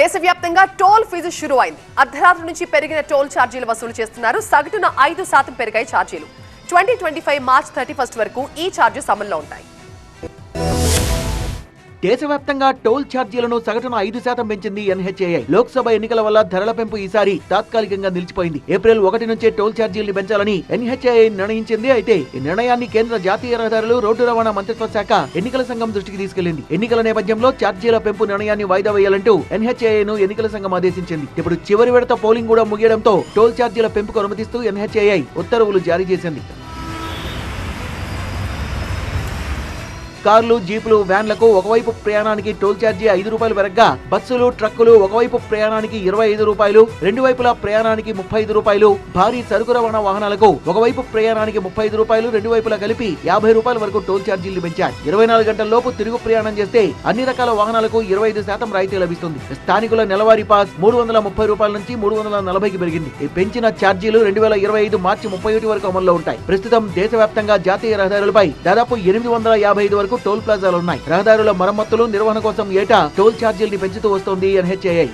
దేశవ్యాప్తంగా toll fee షురు అయింది అర్ధరాత్రి నుంచి పెరిగిన టోల్ ఛార్జీలు వసూలు చేస్తున్నారు. సగటున ఐదు శాతం పెరిగాయి ఛార్జీలు twenty twenty five March thirty first వరకు ఈ ఛార్జెస్ అమల్లో ఉంటాయి. దేశవ్యాప్తంగా టోల్ ఛార్జీలను సగటున ఐదు శాతం పెంచింది ఎన్హెచ్ఏఐ లోక్సభ ఎన్నికల వల్ల ధరల పెంపు ఈసారి తాత్కాలికంగా నిలిచిపోయింది. ఏప్రిల్ ఒకటి నుంచే టోల్ ఛార్జీలు పెంచాలని ఎన్హెచ్ఏఐ నిర్ణయించింది అయితే ఈ నిర్ణయాన్ని కేంద్ర జాతీయ రహదారులు రోడ్డు రవాణా మంత్రిత్వ శాఖ ఎన్నికల సంఘం దృష్టికి తీసుకెళ్ళింది ఎన్నికల నేపథ్యంలో ఛార్జీల పెంపు నిర్ణయాన్ని వాయిదా వేయాలంటూ ఎన్హెచ్ఏఐను ఎన్నికల సంఘం ఆదేశించింది. ఇప్పుడు చివరి విడత పోలింగ్ కూడా ముగియడంతో టోల్ ఛార్జీల పెంపుకు అనుమతిస్తూ ఎన్హెచ్ఏఐ ఉత్తర్వులు జారీ చేసింది. కార్లు జీపులు వ్యాన్లకు ఒకవైపు ప్రయాణానికి టోల్ ఛార్జీ ఐదు రూపాయలు పెరగ్గా బస్సులు ట్రక్కులు ఒకవైపు ప్రయాణానికి ఇరవై ఐదు రూపాయలు రెండు వైపులా ప్రయాణానికి ముప్పై ఐదు రూపాయలు భారీ సరుకు రవాణా వాహనాలకు ఒకవైపు ప్రయాణానికి ముప్పై ఐదు రూపాయలు రెండు వైపులా కలిపి యాభై రూపాయల వరకు టోల్ ఛార్జీలు పెంచారు. ఇరవై నాలుగు గంటల లోపు తిరుగు ప్రయాణం చేస్తే అన్ని రకాల వాహనాలకు ఇరవై ఐదు శాతం రాయితీ లభిస్తుంది. స్థానికుల నెలవారీ పాస్ మూడు వందల ముప్పై రూపాయల నుంచి మూడు వందల నలభైకి పెరిగింది. ఈ పెంచిన ఛార్జీలు రెండు వేల ఇరవై ఐదు మార్చి ముప్పై ఒకటి వరకు అమల్లో ఉంటాయి. ప్రస్తుతం దేశవ్యాప్తంగా జాతీయ రహదారులపై దాదాపు ఎనిమిది వందల యాభై ఐదు వరకు టోల్ ప్లాజాలు ఉన్నాయి రహదారుల మరమ్మతులు నిర్వహణ కోసం ఏటా టోల్ ఛార్జీల్ని పెంచుతూ వస్తోంది ఎన్హెచ్ఏఐ.